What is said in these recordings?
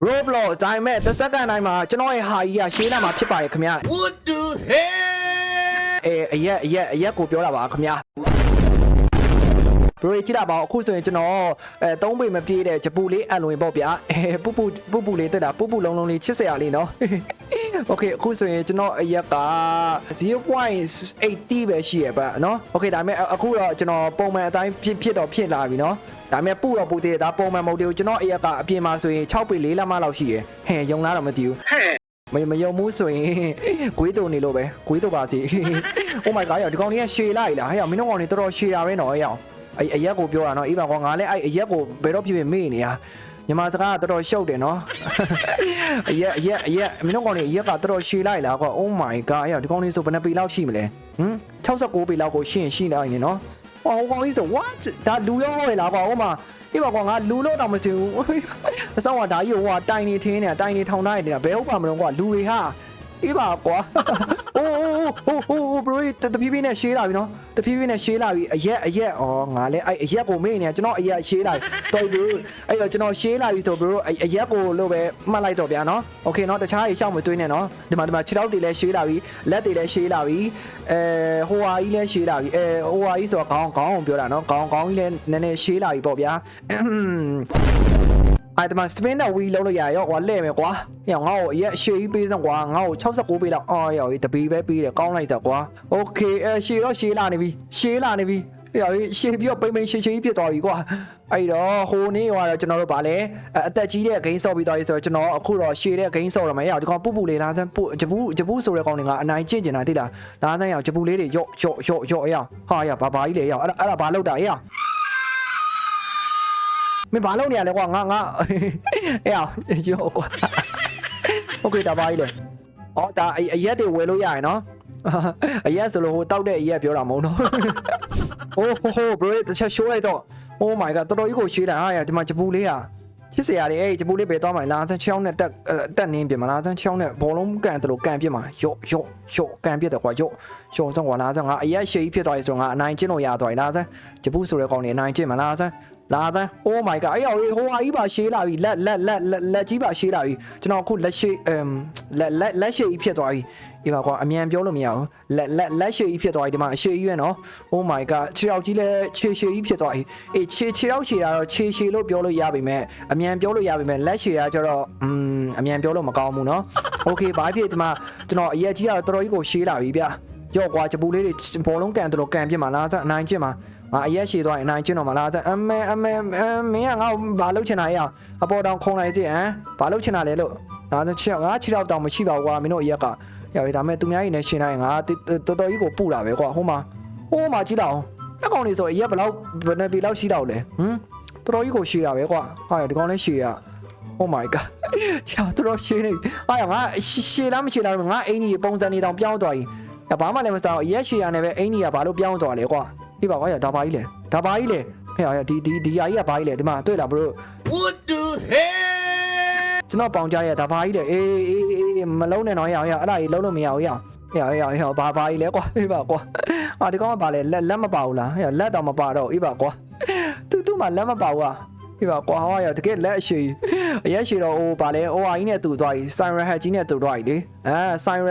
Roblox ဒါပေမဲ့တစ်စက္ကန့်တိုင်းမှာကျွန်တော်ရဲ့ဟာကြီးကရှေးလာမှာဖြစ်ပါတယ်ခင်ဗျာ What the hell? အဲအရက်အရက်အရက်ကိုပြောတာပါခင်ဗျာဘရိုကြည့်တာပါအခုဆိုရင်ကျွန်တော်အဲသုံးပေမပြည့်တဲ့ဂျပူလေးအလွင်ပေါ့ဗျာအဲပူပူပူပူလေးတက်တာပူပူလုံးလုံးလေးချစ်စရာလေးနော်โอเคအခုဆိုရင်ကျွန်တော်အရက်က0.80ပဲရှိရပါနော်โอเคဒါပေမဲ့အခုတော့ကျွန်တော်ပုံမှန်အတိုင်းဖြစ်ဖြစ်တော့ဖြစ်လာပြီနော် ဒါပေမဲ့ပူတော့ပူသေးတယ်ဒါပုံမှန်မဟုတ်သေးဘူးကျွန်တော်အရက်ကအပြင်မှာဆိုရင်6ပေ4လက်မလောက်ရှိရဟဲ့ယုံလားတော့မကြည့်ဘူးမမယုံမှုဆိုရင်ဂွေးတုံနေလို့ပဲဂွေးတုံပါစီ Oh my god ရောဒီကောင်ကြီးကရှေလိုက်လားဟဲ့ရောမင်းတို့ကောင်တွေတော်တော်ရှေတာပဲနော်ဟဲ့ရောအဲ့အရက်ကိုပြောတာနော်အေးပါကွာငါလည်းအဲ့အရက်ကိုဘယ်တော့ဖြစ်ဖြစ်မေ့နေရညီမစကားကတော်တော်ရှုပ်တယ်နော်အရက်အရက်အရက်မင်းတို့ကောင်တွေအရက်ကတော်တော်ရှေလိုက်လားကွာ Oh my god အဲ့ရောဒီကောင်လေးဆိုဘယ်နှပေလောက်ရှိမလဲဟမ်69ပေလောက်ကိုရှင်းရှင်းလိုက်နေနော် ဟောကောင်ကြီးဆို what ဒါလူရောဟဲ့လားကွာဟိုမှာအေးပါကွာငါလူလို့တော့မသိဘူးအဆောင်ကဒါကြီးဟိုကတိုင်နေထင်းနေတာတိုင်နေထောင်ထားနေတာဘယ်ဟုတ်ပါမလို့ကွာလူတွေဟာ အေးပါကွာအိုးအိုးအိုးအိုးဘရိုတဖြည်းဖြည်းနဲ့ရှေးလာပြီနော်တဖြည်းဖြည်းနဲ့ရှေးလာပြီအရက်အရက်ဩငါလည်းအဲ့အရက်ကိုမေ့နေတာကျွန်တော်အရက်ရှေးလာပြီတော်ပြီအဲ့တော့ကျွန်တော်ရှေးလာပြီဆိုဘရိုအရက်ကိုလို့ပဲမှတ်လိုက်တော့ဗျာနော်โอเคနော်တခြားကြီးရှောက်မသွင်းနဲ့နော်ဒီမှာဒီမှာခြေထောက်တွေလည်းရှေးလာပြီလက်တွေလည်းရှေးလာပြီအဲဟိုဟာကြီးလည်းရှေးလာပြီအဲဟိုဟာကြီးဆိုတော့ခေါင်းခေါင်းကိုပြောတာနော်ခေါင်းခေါင်းကြီးလည်းနည်းနည်းရှေးလာပြီပေါ့ဗျာ အဲ့ဒါမှ spin တဲ့ wheel လုံးလို့ရရောကွာလဲ့မယ်ကွာ။ညငါ့ကိုအရက်အရှိကြီးပေးစမ်းကွာငါ့ကို69ပေးလောက်အော်ရောတပီပဲပေးတယ်ကောင်းလိုက်တာကွာ။ Okay အဲရှေတော့ရှေလာနေပြီရှေလာနေပြီ။ရောရှေပြီးတော့ပိမ့်ပိမ့်ရှေရှေကြီးဖြစ်သွားပြီကွာ။အဲ့တော့ဟိုနေ့ကတော့ကျွန်တော်တို့ဗာလဲအသက်ကြီးတဲ့ game ဆော့ပြီးသွားပြီဆိုတော့ကျွန်တော်အခုတော့ရှေတဲ့ game ဆော့ရမယ်။ရောဒီကောင်ပူပူလေးလားစမ်းပူဂျပူးဂျပူးဆိုတဲ့ကောင်တွေကအနိုင်ကျင့်ကျင်တာတိလား။လားစမ်းရောဂျပူးလေးတွေရော့ရော့ရော့ရော့အရောဟာရဘာဘာကြီးလေရောအဲ့ဒါအဲ့ဒါဘာလောက်တာအရော မင်းဘာလုပ်နေရလဲကွာငါငါအေးအောင်ရောကွာโอเคဒါပါကြီးလေဩဒါအအရက်တွေဝယ်လို့ရရင်နော်အရက်ဆိုလို့ဟိုတောက်တဲ့အရက်ပြောတာမဟုတ်တော့ဟိုဟိုဟို bro တချက်ရှိုးလိုက်တော့ oh my god တော်တော်ကြီးကိုရှေးတာဟာရဒီမှာဂျပူလေးဟာ ချစ်စရာလေးအေးဂျပူလေးပဲသွားမှာလာစမ်းချောင်းနဲ့တက်တက်နင်းပြင်မလားစမ်းချောင်းနဲ့ဘောလုံးကန်တယ်လို့ကန်ပြစ်မှာရော့ရော့ရော့ကန်ပြစ်တယ်ကွာရော့ရော့စမ်းကွာလာစမ်းငါအရက်ရှေးဖြစ်သွားပြီဆိုငါအနိုင်ကျင့်လို့ရသွားပြီလာစမ်းဂျပူဆိုတဲ့ကောင်နေအနိုင်ကျင့်မလားစမ်းလာသန်း Oh my god အဲ့ရောက်ဟိုဟာကြီးပါရှေးလာပြီလက်လက်လက်လက်လက်ကြီးပါရှေးလာပြီကျွန်တော်အခုလက်ရှိအမ်လက်လက်လက်ရှိကြီးဖြစ်သွားပြီ ဒီမှာကွာအမြန်ပြောလို့မရဘူးလက်လက်လက်ရှိကြီးဖြစ်သွားပြီဒီမှာအရှိကြီးပဲနော် Oh my god ခြေထောက်ကြီးလည်းခြေရှည်ကြီးဖြစ်သွားပြီအေးခြေခြေထောက်ခြေတာတော့ခြေရှည်လို့ပြောလို့ရပါမယ်အမြန်ပြောလို့ရပါမယ်လက်ရှည်တာကျတော့อืมအမြန်ပြောလို့မကောင်းဘူးနော် Okay ဘာဖြစ်ဒီမှာကျွန်တော်အရက်ကြီးကတော့တော်တော်ကြီးကိုရှေးလာပြီဗျရော့ကွာဂျပူလေးတွေဘောလုံးကန်တော်ကန်ပြစ်မှာလားအနိုင်ကျင့်မှာငါအရက်ရှည်သွားရင်အနိုင်ကျင့်တော့မလားအမေအမေမင်းကငါ့ကိုဘာလုပ်ချင်တာရအောင်အပေါ်တောင်ခုံလိုက်စီဟမ်ဘာလုပ်ချင်တာလဲလို့ငါချက်ငါခြေတော့တောင်မရှိပါဘူးကွာမင်းတို့အရက်က ရောက်ရဒါမဲ့သူများကြီးနဲ့ရှင်းလိုက်ငါတော်တော်ကြီးကိုပူတာပဲကွာဟိုမှာဟိုမှာကြည့်တော့အကောင်လေးဆိုအရက်ဘယ်လောက်ဘယ်နှပေလောက်ရှိတော့လဲဟမ်တော်တော်ကြီးကိုရှည်တာပဲကွာဟာဒီကောင်လေးရှည်တာ Oh my god ခြေတော့တော်တော်ရှည်နေဟာငါရှည်လားမရှည်လားငါအင်ကြီးပုံစံနေတောင်ပြောင်းသွားပြီဘာမှလည်းမစားအရက်ရှည်ရနေပဲအင်ကြီးကဘာလို့ပြောင်းသွားလဲကွာပြပါကွာရဒါပါကြီးလေဒါပါကြီးလေဟဲ့ရဒီဒီဒီယာကြီးကဘာကြီးလေဒီမှာတွေ့လားဘရို What the hell? ကျွန်တော်ပေါင်ကြရဒါပါကြီးလေအေးအေးအေးမလုံးနဲ့တော့ရအောင်ရအဲ့ဒါကြီးလုံးလို့မရဘူးရအောင်ဟဲ့ရရရဘာပါကြီးလဲကွာအေးပါကွာအာဒီကောင်ကဘာလဲလက်လက်မပါဘူးလားဟဲ့လက်တော့မပါတော့အေးပါကွာသူသူ့မှာလက်မပါဘူးอ่ะအေးပါကွာဟောရတကယ်လက်အရှိအရက်ရှိတော့ဟိုဗာလဲဟိုဟာကြီးနဲ့တူသွားပြီစိုင်ရဟက်ကြီးနဲ့တူသွားပြီလေအဲစိုင်ရ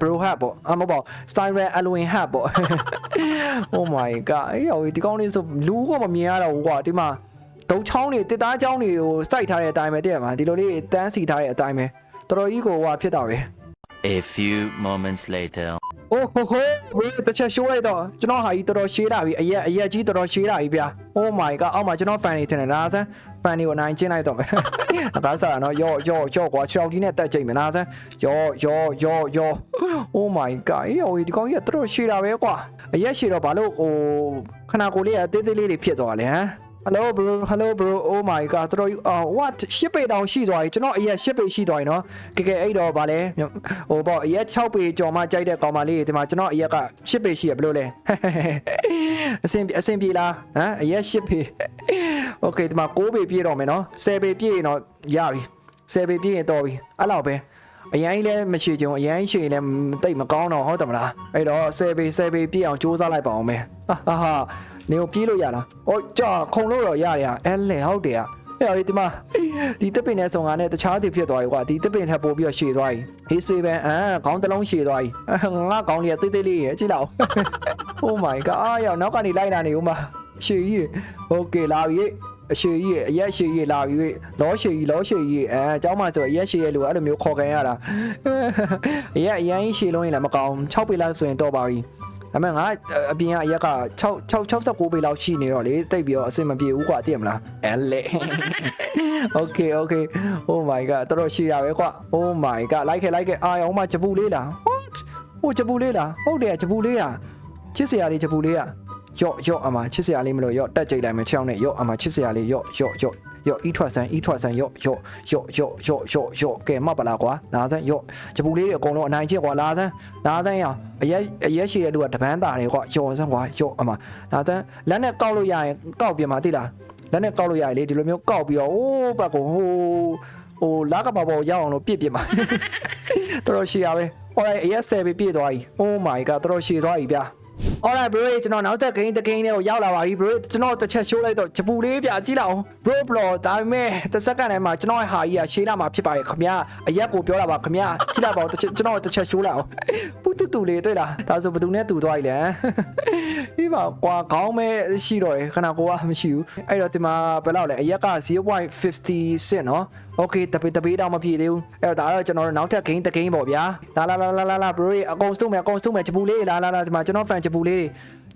ဘရိုဟက်ပေါ့အမဟုတ်ပါစိုင်ရအလွင်ဟက်ပေါ့ Oh my god အေးဟိုဒီကောင်းလေးဆိုလူကမမြင်ရတော့ဘူးကွာဒီမှာ ဒုံချောင်းတွေတစ်သားချောင်းတွေကိုစိုက်ထားတဲ့အတိုင်းပဲတည့်ရမှာဒီလိုလေးတန်းစီထားတဲ့အတိုင်းပဲတော်တော်ကြီးကိုဟွာဖြစ်တာပဲ A few moments later. အိုးဟိုဟိုဝေးတစ်ချက်ရှိုးလိုက်တော့ကျွန်တော်ဟာကြီးတော်တော်ရှေးလာပြီအရက်အရက်ကြီးတော်တော်ရှေးလာပြီဗျာ Oh my god အောက်မှာကျွန်တော် fan နေတယ်လားဆန်း fan တွေကိုအနိုင်ကျင်းလိုက်တော့မယ်အကားစားနော်ယော့ယော့ယော့ကွာချောက်ကြီးနဲ့တက်ကြိတ်မယ်လားဆန်းယော့ယော့ယော့ယော့ Oh my god အေးဟိုဒီကောင်ကြီးကတော်တော်ရှေးတာပဲကွာအရက်ရှေးတော့ဘာလို့ဟိုခနာကိုယ်လေးကတေးသေးလေးတွေဖြစ်သွားလဲဟမ် Hello bro Hello bro Oh my god တော်တော်အော် what ရှစ်ပေတောင်ရှိသွားပြီကျွန်တော်အရက်ရှစ်ပေရှိသွားပြီနော်ကဲကဲအဲ့တော့ဗာလဲဟိုပေါ့အရက်6ပေကြော်မှကြိုက်တဲ့ကောင်မလေးဒီမှာကျွန်တော်အရက်ကရှစ်ပေရှိရဘယ်လိုလဲအစင်အစင်ပြေလားဟမ်အရက်ရှစ်ပေ Okay ဒီမှာ6ပေပြည့်တော့မယ်နော်10ပေပြည့်ရင်တော့ရပြီ10ပေပြည့်ရင်တော့ပြီအဲ့လောက်ပဲအရင်လည်းမရှိကြုံအရင်ရှိရင်လည်းတိတ်မကောင်းတော့ဟုတ်တယ်မလားအဲ့တော့10ပေ10ပေပြည့်အောင်စူးစမ်းလိုက်ပါအောင်မယ်ဟာဟာ နေကိုပြေးလို့ရလား။အော်ကြာခုံလို့တော့ရတယ်อ่ะ။အဲလေဟုတ်တယ်อ่ะ။ ဟဲ့ဒီမှာဒီတစ်ပင်နဲ့ဆုံငါနဲ့တခြားစီဖြစ်သွားပြီကွာဒီတစ်ပင်ထပ်ပို့ပြီးတော့ရှည်သွားပြီဟေးစေးပဲအာခေါင်းတစ်လုံးရှည်သွားပြီငါခေါင်းလေးကတိတ်တိတ်လေးရကြည့်လောက် Oh my god အာရောက်နောက်ကနေလိုက်လာနေဦးမရှည်ကြီးโอเคလာပြီအရှည်ကြီးအရက်ရှည်ကြီးလာပြီလောရှည်ကြီးလောရှည်ကြီးအဲအเจ้าမဆိုအရက်ရှည်ရဲ့လူအဲ့လိုမျိုးခေါ်ခံရတာအရက်အရင်ရှည်လုံးရင်လည်းမကောင်း6ပေလောက်ဆိုရင်တော့ပါပြီ ဒါပေမဲ့ငါအပြင်ကအရက်က6 6 69ပေလောက်ရှိနေတော့လေတိတ်ပြီးတော့အဆင်မပြေဘူးကွာသိရမလားအဲလေ Okay okay Oh my god တော်တော်ရှိတာပဲကွာ Oh my god လိုက်ခဲ့လိုက်ခဲ့အာရောမဂျပူလေးလား What ဟိုဂျပူလေးလားဟုတ်တယ်ဂျပူလေးอ่ะချစ်စရာလေးဂျပူလေးอ่ะ ယော့ယော့အမချစ်စရာလေးမလို့ယော့တက်ကြိတ်လိုက်မယ်ချောင်းနဲ့ယော့အမချစ်စရာလေးယော့ယော့ယော့ယော့အီထွက်ဆန်အီထွက်ဆန်ယော့ယော့ယော့ယော့ယော့ယော့ယော့ကဲမပလာကွာလာစမ်းယော့ဂျပူလေးတွေအကုန်လုံးအနိုင်ကျင့်ကွာလာစမ်းလာစမ်းရအောင်အရက်အရက်ရှိတဲ့လူကတပန်းတာတယ်ကွာယော့စမ်းကွာယော့အမလာစမ်းလက်နဲ့ကောက်လို့ရရင်ကောက်ပြမှာသိလားလက်နဲ့ကောက်လို့ရတယ်လေဒီလိုမျိုးကောက်ပြီးတော့ဟိုးဘက်ကိုဟိုးဟိုလာကပါပေါ်ရောက်အောင်လို့ပြစ်ပြစ်ပါတော်တော်ရှည်ရပဲ alright အရက်10ပဲပြည့်သွားပြီ oh my god တော်တော်ရှည်သွားပြီဗျာ alright bro ကျွန်တော်နောက်သက်ဂိမ်းတစ်ဂိမ်းလေးကိုရောက်လာပါပြီ bro ကျွန်တော်တစ်ချက်ရှိုးလိုက်တော့ဂျပူလေးပြကြည့်လောက်အောင် bro bro ဒါပေမဲ့တစ်စက္ကန့်ထဲမှာကျွန်တော်ရဲ့ဟာကြီးကရှေးလာမှာဖြစ်ပါတယ်ခင်ဗျာအရက်ကိုပြောတာပါခင်ဗျာကြည့်လိုက်ပါဦးတစ်ချက်ကျွန်တော်တစ်ချက်ရှိုးလိုက်အောင်ပူ တူတူလေးတွေ့လားဒါဆိုဘယ်သူနဲ့တူသွားပြီလဲဒီမှာကွာခေါင်းမဲရှိတော့တယ်ခဏကိုကမရှိဘူးအဲ့တော့ဒီမှာဘယ်လောက်လဲအရက်က0.50 cent နော် Okay တပေတပေတော့မပြည့်သေးဘူးအဲ့တော့ဒါတော့ကျွန်တော်တို့နောက်ထပ် game တစ် game ပေါ့ဗျာလာလာလာလာလာလာ bro အကုန်စုံမယ်အကုန်စုံမယ်ဂျပူလေးလာလာလာဒီမှာကျွန်တော် fan ဂျပူလေး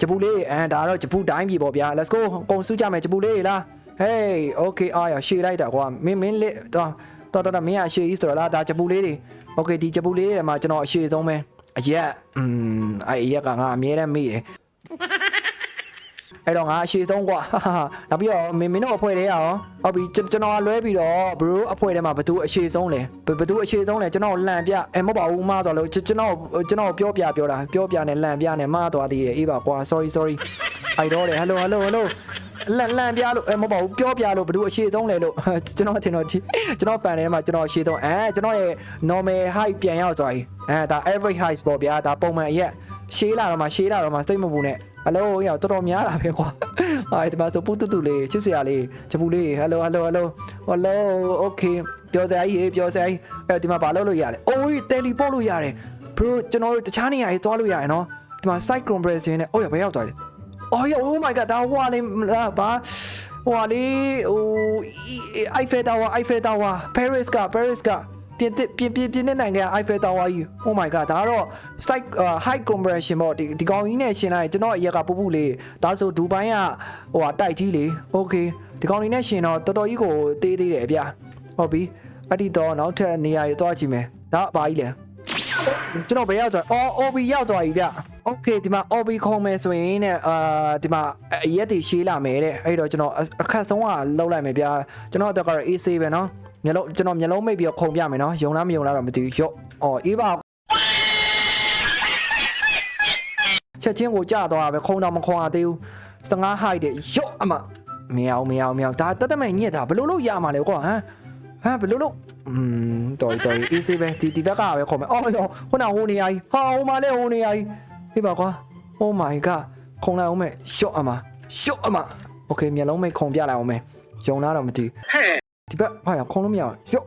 ဂျပူလေးအဲဒါတော့ဂျပူတိုင်းပြီပေါ့ဗျာ let's go အကုန်စုကြမယ်ဂျပူလေးလာ hey okay အာရရှေ့လိုက်တာကွာမင်းမင်းလေးတော့တော်တော်မင်းအရှေ့ကြီးဆိုတော့လားဒါဂျပူလေးတွေ okay ဒီဂျပူလေးတွေမှာကျွန်တော်အရှေ့ဆုံးပဲ အရက်อืมအဲ့အရက်ကငါအမြဲတမ်းမိတယ်အဲ့တော့ငါအရှိဆုံးကွာနောက်ပြီးတော့မင်းမင်းတို့အဖွဲ့ထဲရောဟုတ်ပြီကျွန်ကျွန်တော်ကလွဲပြီးတော့ bro အဖွဲ့ထဲမှာဘယ်သူအရှိဆုံးလဲဘယ်ဘယ်သူအရှိဆုံးလဲကျွန်တော်လန့်ပြအဲမဟုတ်ပါဘူးမှားသွားလို့ကျွန်ကျွန်တော်ကျွန်တော်ပြောပြပြောတာပြောပြနဲ့လန့်ပြနဲ့မှားသွားသေးတယ်အေးပါကွာ sorry sorry အိုက်တော့တယ် hello hello hello လှန်လှန်ပြလို့အဲမဟုတ်ပါဘူးပြောပြလို့ဘယ်သူအရှိဆုံးလဲလို့ကျွန်တော်ထင်တော့ဒီကျွန်တော် fan တွေမှာကျွန်တော်အရှိဆုံးအဲကျွန်တော်ရဲ့ normal height ပြန်ရောက်သွားပြီအဲဒါ average height ပေါ့ဗျာဒါပုံမှန်ရက်ရှေးလာတော့မှရှေးလာတော့မှစိတ်မပူနဲ့အလုံးရောတော်တော်များတာပဲကွာအဲ့ဒီမှာဆိုပူတူတူလေးချစ်စရာလေးချပူလေး hello hello hello hello okay ပြောစရာကြီးပြောစရာကြီးအဲ့ဒီမှာဘာလုပ်လို့ရလဲအိုးတယ်လီပို့လို့ရတယ် bro ကျွန်တော်တို့တခြားနေရာကြီးသွားလို့ရတယ်နော်ဒီမှာ site compression နဲ့အိုးရဘယ်ရောက်သွားလဲ အော်ရ oh my god ဒါဟွာလေးဘာဟွာလေးဟို Eiffel Tower Eiffel Tower Paris က Paris ကပြင်ပြင်ပြင်ပြင်နေနိုင်ငံ Eiffel Tower ကြီး oh my god ဒါကတော့ site high compression ပေါ့ဒီဒီကောင်ကြီးနဲ့ရှင်လိုက်ကျွန်တော်အရက်ကပူပူလေးဒါဆိုဒူဘိုင်းကဟိုဟာတိုက်ကြီးလေ okay ဒီကောင်လေးနဲ့ရှင်တော့တော်တော်ကြီးကိုတေးသေးတယ်ဗျာဟုတ်ပြီအဲ့ဒီတော့နောက်ထပ်နေရာတွေသွားကြည့်မယ်ဒါဘာကြီးလဲ ကျွန်တော်ဘယ်ရောက်သွားအော် OB ရောက်သွားပြီဗျ okay ဒီမှာ OB ခုံးမယ်ဆိုရင်နဲ့အာဒီမှာအရက်တွေရှေးလာမယ်တဲ့အဲ့တော့ကျွန်တော်အခက်ဆုံးကလောက်လိုက်မယ်ဗျာကျွန်တော်အတော့ကတော့ AC ပဲเนาะမျက်လုံးကျွန်တော်မျက်လုံးမိတ်ပြီးတော့ခုံပြမယ်เนาะယုံလားမယုံလားတော့မသိဘူးရော့အော်အေးပါချက်ချင်းကိုကြာသွားတာပဲခုံတော့မခုံရသေးဘူး15 height တဲ့ရော့အမမရအောင်မရအောင်မရအောင်ဒါတတ်တမဲ့ညက်တာဘယ်လိုလုပ်ရမှာလဲကွာဟမ် ဟမ်ဘယ်လိုလုပ်อืมတော်တော် AC ပဲဒီဒီဘက်ကပဲခုံမယ်အော်ရောခုနဟိုနေရာကြီးဟာဟိုမှာလဲဟိုနေရာကြီးအေးပါကွာ Oh my god ခုံလိုက်အောင်မဲ့ရော့အမရော့အမ Okay မျက်လုံးမိတ်ခုံပြလိုက်အောင်မဲ့ယုံလားတော့မသိဘူးဒီဘက်ဟာရခုံလို့မရအောင်ရော့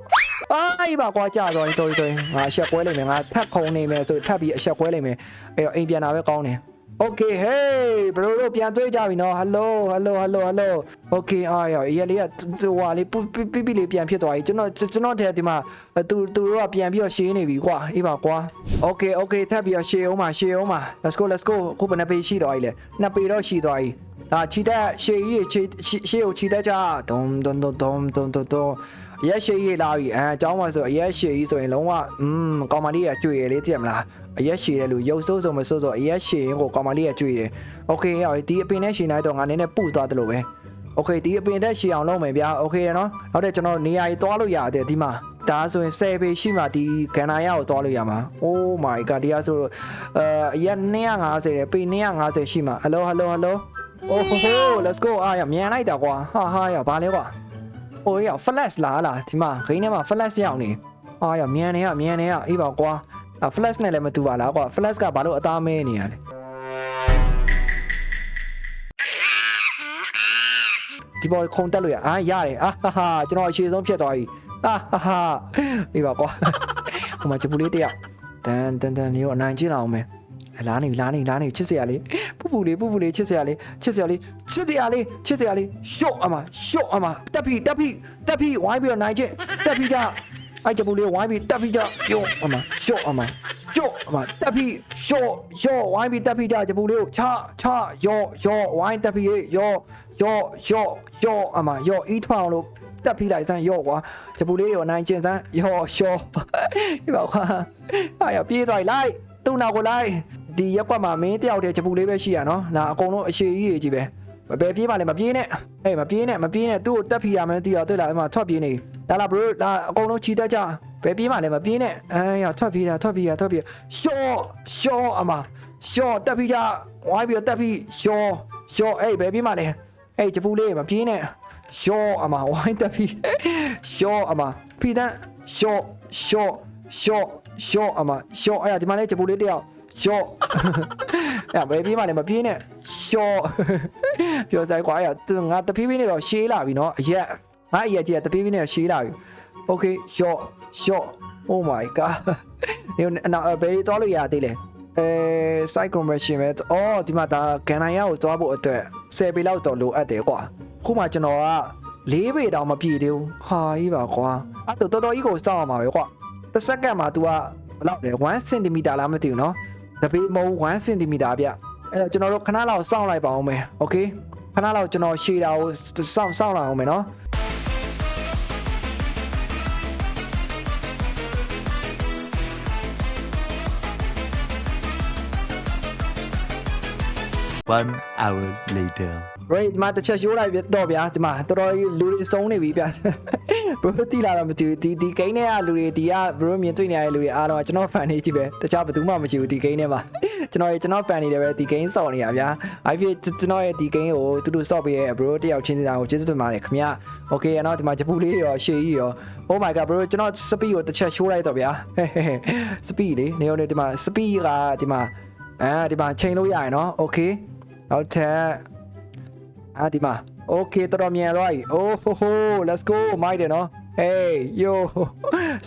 အာအေးပါကွာကြာတော့တော်တော်ငါအဆက်ကွဲလိုက်မယ်ငါထပ်ခုံနေမယ်ဆိုထပ်ပြီးအဆက်ကွဲလိုက်မယ်အဲ့တော့အိမ်ပြန်လာပဲကောင်းတယ် Okay hey bro တို့ပြန်တွေ့ကြပြီနော် hello hello hello hello Okay အားရရေလေးကဟိုဟာလေးပြပြလေးပြန်ဖြစ်သွားပြီကျွန်တော်ကျွန်တော်တဲ့ဒီမှာသူသူတို့ကပြန်ပြီးတော့ရှင်းနေပြီကွာအေးပါကွာ Okay okay ထပ်ပြီးတော့ရှင်းအောင်ပါရှင်းအောင်ပါ let's go let's go ခုဘယ်နှပေရှိသွားပြီလဲနှစ်ပေတော့ရှိသွားပြီဒါခြိတက်ရှေးကြီးခြေရှေးကိုခြိတက်ကြဒုံဒုံဒုံဒုံဒုံဒုံဒုံရက်ရှေးကြီးလာပြီအဲအเจ้าမှာဆိုအရက်ရှေးကြီးဆိုရင်လုံးဝอืมကောင်မလေးကကြွေရလေသိရမလား အရက်ရှည်တဲ့လူရုပ်ဆိုးဆိုးမဆိုးဆိုးအရက်ရှည်ရင်ကိုကောင်မလေးကကြွေတယ်။ Okay ဟောဒီအပင်နဲ့ရှည်နိုင်တော့ငါနည်းနည်းပူသွားတယ်လို့ပဲ။ Okay ဒီအပင်တက်ရှည်အောင်လုပ်မယ်ဗျာ။ Okay ရနော်။နောက်တဲ့ကျွန်တော်နေရာကြီးသွားလို့ရတယ်ဒီမှာ။ဒါဆိုရင်10ပေရှိမှဒီကန္နာရကိုသွားလို့ရမှာ။ Oh my god ဒီကဆိုအဲအရက်250တဲ့ပေ250ရှိမှာ။ Hello hello hello ။ Oh ho ho let's go အားရမြန်လိုက်တာကွာ။ဟာဟာရဘာလဲကွာ။ Oh ရ flash လာလားဒီမှာဂိမ်းထဲမှာ flash ရောက်နေ။အားရမြန်နေရမြန်နေရအေးပါကွာ။ အ flash နဲ့လည်းမတူပါလားကွာ flash ကဘာလို့အသားမဲနေရလဲဒဒီပေါ်ခုံတက်လို့ရအာရတယ်အာဟာဟာကျွန်တော်အရှိဆုံးဖြစ်သွားပြီအာဟာဟာအေးပါကွာဟိုမှာချပူလေးတယောက်တန်တန်တန်လေးကိုအနိုင်ကျင့်အောင်မယ်လာနေလာနေလာနေချစ်စရာလေးပူပူလေးပူပူလေးချစ်စရာလေးချစ်စရာလေးချစ်စရာလေးချစ်စရာလေးရှော့အမရှော့အမတက်ပြီတက်ပြီတက်ပြီဝိုင်းပြီးတော့နိုင်ကျင့်တက်ပြီကြ အဲ့ချပူလေးဝိုင်းပြီးတက်ပြီကြယော့အမရှော့အမယော့အမတက်ပြီးယော့ယော့ဝိုင်းပြီးတက်ပြီးကြကြပူလေးကိုချချယော့ယော့ဝိုင်းတက်ပြီးယော့ယော့ယော့ယော့အမယော့အီးထွအောင်လို့တက်ပြီးလိုက်စမ်းယော့ကွာကြပူလေးကိုအနိုင်ကျင်စမ်းယော့ယော့ဒီပါကွာအားရပြေးသွားလိုက်သူ့နောက်ကိုလိုက်ဒီရက်ကွက်မှာမင်းတယောက်တည်းကြပူလေးပဲရှိရနော်လာအကုန်လုံးအရှိကြီးကြီးပဲ မပဲပြေးပါလေမပြေးနဲ့ဟေးမပြေးနဲ့မပြေးနဲ့သူ့ကိုတက်ပြီးရမယ်တီးရတွေ့လားအမထွက်ပြေးနေလာလာ bro လာအကုန်လုံးချီတက်ကြပဲပြေးပါလေမပြေးနဲ့အဲရထွက်ပြေးတာထွက်ပြေးတာထွက်ပြေးရှော့ရှော့အမရှော့တက်ပြီးကြဝိုင်းပြီးတက်ပြီးရှော့ရှော့အေးပဲပြေးပါလေအေးကြပူလေးမပြေးနဲ့ရှော့အမဝိုင်းတက်ပြီးရှော့အမပြီးတန်းရှော့ရှော့ရှော့ရှော့အမရှော့အဲ့ဒါဒီမှာလေးကြပူလေးတယောက်ရှော့အဲ့ဘယ်ပြေးမှလည်းမပြေးနဲ့ရှော့ ပြောဆိုင်ကွာအဲ့သူငါတပြေးပြေးနေတော့ရှေးလာပြီနော်အရက်ငါအရက်ကြီးတပြေးပြေးနေတော့ရှေးလာပြီ Okay ရှော့ရှော့ Oh my god နေနော်ဘယ်တော့လို့ရသေးလဲအဲ cycle machine ပဲအော်ဒီမှာဒါကန်နိုင်ရကိုသွားဖို့အတွက်10ပေလောက်တော့လိုအပ်တယ်ကွာခုမှကျွန်တော်က၄ပေတောင်မပြည့်သေးဘူးဟာကြီးပါကွာအဲ့တော့တော်တော်ကြီးကိုစောင့်ရမှာပဲကွာတစ်စက္ကန့်မှာ तू ကဘယ်လောက်လဲ1 cm လားမသိဘူးနော်တပေမုံ1 cm ဗျ အဲ့တော့ကျွန်တော်တို့ခဏလောက်စောင့်လိုက်ပါအောင်မယ်โอเคခဏလောက်ကျွန်တော်ရှည်တာကိုစောင့်စောင့်လိုက်အောင်မယ်နော် One hour later. right ဒီမှာတစ်ချက်ရှိုးလိုက်ပြတော့ဗျာဒီမှာတော်တော်ကြီးလူတွေစုံနေပြီဗျာ bro တီလာတော့မကြည့်ဒီဒီဂိမ်းထဲကလူတွေဒီက bro မြင်တွေ့နေရတဲ့လူတွေအားလုံးကကျွန်တော် fan တွေကြီးပဲတခြားဘယ်သူမှမကြည့်ဘူးဒီဂိမ်းထဲမှာ ကျွန်တော်ရဲ့ကျွန်တော် fan တွေလည်းပဲဒီဂိမ်းစောင့်နေရဗျာအဲ့ဖြစ်ကျွန်တော်ရဲ့ဒီဂိမ်းကိုသူတို့စော့ပေးရဲ့ bro တယောက်ချင်းစီတာကိုကျေးဇူးတင်ပါတယ်ခင်ဗျာ okay ရနော်ဒီမှာဂျပူလေးရောရှေ့ကြီးရော oh my god bro ကျွန်တော် speed ကိုတစ်ချက်ရှိုးလိုက်တော့ဗျာ speed လေနေရောနေဒီမှာ speed ကဒီမှာအဲဒီမှာချိန်လို့ရရနော် okay နောက်ထပ်အာဒီမှာ okay တော်တော်မြန်သွားပြီ oh ho ho let's go မိုက်တယ်နော် hey yo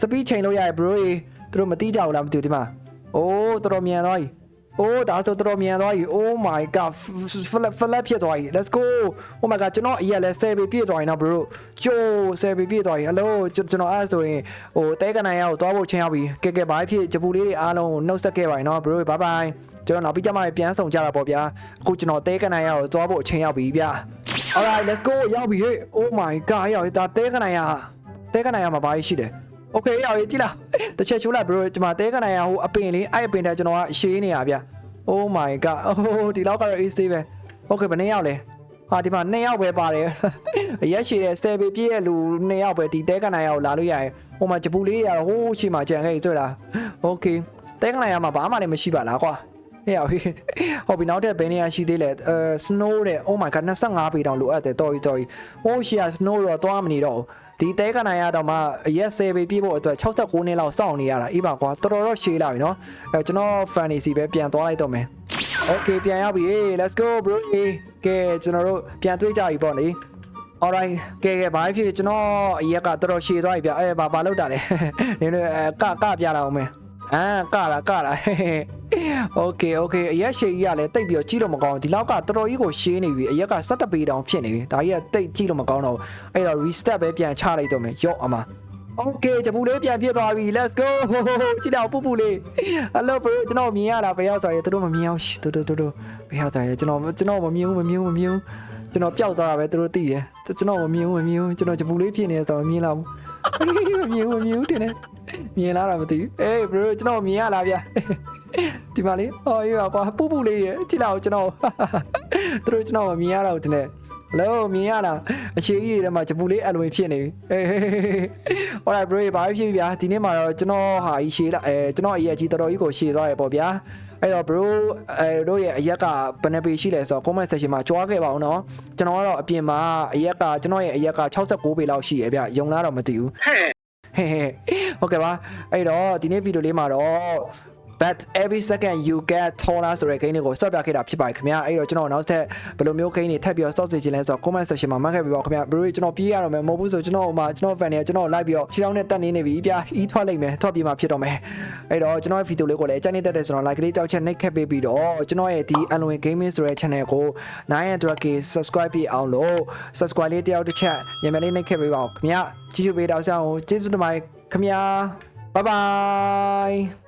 speed ချိန်လို့ရရ bro ရေသူတို့မတိကြဘူးလားမသိဘူးဒီမှာ oh တော်တော်မြန်သွားပြီ oh ဒါဆိုတော်တော်မြန်သွားပြီ oh my god flap flap ဖြစ်သွားပြီ let's go oh my god ကျွန်တော်အရက်လဲ10ပေပြည့်သွားရင်တော့ bro ကျိုး10ပေပြည့်သွားရင် hello ကျွန်တော်အဲ့ဆိုရင်ဟိုတဲကနိုင်ရကိုသွားဖို့ချိန်ရောက်ပြီကဲကဲဘာဖြစ်ဂျပူလေးတွေအားလုံးနှုတ်ဆက်ခဲ့ပါရင်နော် bro bye bye ကျွန်တော်နောက်ပြီးကြမှာပြန်ဆောင်ကြတာပေါ့ဗျာအခုကျွန်တော်တဲကနိုင်ရကိုသွားဖို့အချိန်ရောက်ပြီဗျာ alright let's go ရောက်ပြီဟေ့ oh my god ရောက်ဒါတဲကနိုင်ရတဲကနိုင်ရမှာဘာရှိတယ် okay ရောက်ရေးကြည့်လားတစ်ချက်ချိုးလိုက် bro ဒီမှာတဲကနိုင်ရဟိုအပင်လေးအဲ့အပင်တဲ့ကျွန်တော်ကရှေးနေရဗျာ oh my god အိုးဒီလောက်ကတော့ easy ပဲ okay ဘယ်နှစ်ယောက်လဲဟာဒီမှာ2ယောက်ပဲပါတယ်အရက်ရှိတဲ့10ပေပြည့်ရဲ့လူ2ယောက်ပဲဒီတဲကနိုင်ရကိုလာလို့ရတယ်ဟိုမှာဂျပူလေးရတော့ဟိုးရှိမှကြံခဲ့တွေ့လား okay တဲကနိုင်ရမှာဘာမှလည်းမရှိပါလားကွာဟဲ့ဟောဟုတ်ပြီနောက်ထပ်ဘယ်နေရာရှိသေးလဲအဲ snow တဲ့ oh my god 25ပေတောင်လိုအပ်တယ်တော်ပြီတော်ပြီဟိုးရှိရ snow တော့သွားမနေတော့ ဒီတဲကနိုင်ရတော့မှအရက်10ပေပြည့်ဖို့အတွက်69နှစ်လောက်စောင့်နေရတာအေးပါကွာတော်တော်တော့ရှေးလာပြီနော်အဲကျွန်တော် fantasy ပဲပြန်သွားလိုက်တော့မယ် Okay ပြန်ရောက်ပြီ let's go bro ကဲကျွန်တော်တို့ပြန်တွေ့ကြပြီပေါ့လေ alright ကဲကဲဘာဖြစ်ဖြစ်ကျွန်တော်အရက်ကတော်တော်ရှည်သွားပြီဗျအဲဘာဘာလောက်တာလဲနင်တို့အဲကကပြလာအောင်မယ် အာကလာကလာ Okay okay အရက်ရှည်ကြီးကလည်းတိတ်ပြီးတော့ကြီးတော့မကောင်းဘူးဒီလောက်ကတော်တော်ကြီးကိုရှင်းနေပြီအရက်က17ပေတောင်ဖြစ်နေပြီဒါကြီးကတိတ်ကြီးတော့မကောင်းတော့ဘူးအဲ့တော့ restart ပဲပြန်ချလိုက်တော့မယ်ရော့အမ Okay ဂျပူလေးပြန်ပြစ်သွားပြီ let's go ကြည့်တော့ပူပူလေး Hello bro ကျွန်တော်မြင်ရလားဘယ်ရောက်ဆိုရင်သူတို့မမြင်အောင်ရှတူတူတူတူဘယ်ရောက်ဆိုရင်ကျွန်တော်ကျွန်တော်မမြင်ဘူးမမြင်ဘူးမမြင်ဘူးကျွန်တော်ပျောက်သွားတာပဲသူတို့သိတယ်ကျွန်တော်မမြင်ဘူးမမြင်ဘူးကျွန်တော်ဂျပူလေးဖြစ်နေဆိုတော့မမြင်လာဘူး မမြင်ဘူးမမြင်ဘူးတင်နေမြင်လာတာမသိဘူးအေး bro ကျွန်တော်မြင်ရလားဗျာဒီမှာလေးအော်အေးပါကွာပူပူလေးရကြည့်လောက်ကျွန်တော်သူတို့ကျွန်တော်မမြင်ရတော့တင်နေ လောမြင်ရလားအခြေကြီးတွေထဲမှာဂျပူလေးအလွင်ဖြစ်နေပြီအေး alright bro ဘာဖြစ်ဖြစ်ဗျာဒီနေ့မှာတော့ကျွန်တော်ဟာကြီးရှည်လာအဲကျွန်တော်အရက်ကြီးတော်တော်ကြီးကိုရှည်သွားရပေါ့ဗျာအဲ့တော့ bro အဲတို့ရဲ့အရက်ကဘယ်နှပေရှိလဲဆိုတော့ comment section မှာကြွားခဲ့ပါဦးနော်ကျွန်တော်ကတော့အပြင်မှာအရက်ကကျွန်တော်ရဲ့အရက်က69ပေလောက်ရှိရဗျယုံလားတော့မသိဘူးဟဲ့ဟဲ့ဟုတ်ကဲ့ပါအဲ့တော့ဒီနေ့ဗီဒီယိုလေးမှာတော့ but every second you get taller ဆိုတဲ့ gain တွေကိုစော့ပြခဲ့တာဖြစ်ပါတယ်ခင်ဗျာအဲ့တော့ကျွန်တော်နောက်ထပ်ဘယ်လိုမျိုး gain တွေထပ်ပြီးတော့စော့စီခြင်းလဲဆိုတော့ comment section မှာမှတ်ခဲ့ပြီးပါခင်ဗျာဘရိုကျွန်တော်ပြေးရတော့မယ်မဟုတ်ဘူးဆိုကျွန်တော်ဟိုမှာကျွန်တော် fan တွေကကျွန်တော်လိုက်ပြီးတော့ခြေထောက်နဲ့တက်နေနေပြီပြအီးထွက်လိုက်မယ်ထွက်ပြေးမှာဖြစ်တော့မယ်အဲ့တော့ကျွန်တော်ရဲ့ video လေးကိုလည်းအကြိုက်နေတတ်တယ်ဆိုတော့ like လေးတောက်ချက်နှိပ်ခတ်ပေးပြီးတော့ကျွန်တော်ရဲ့ဒီ Unwin Gaming ဆိုတဲ့ channel ကို 900k subscribe ပြအောင်လို့ subscribe လေးတယောက်တစ်ချက်မြန်မြန်လေးနှိပ်ခတ်ပေးပါဦးခင်ဗျာကြည့်ရှုပေးတော့ဆရာကိုကျေးဇူးတင်ပါတယ်ခင်ဗျာ bye bye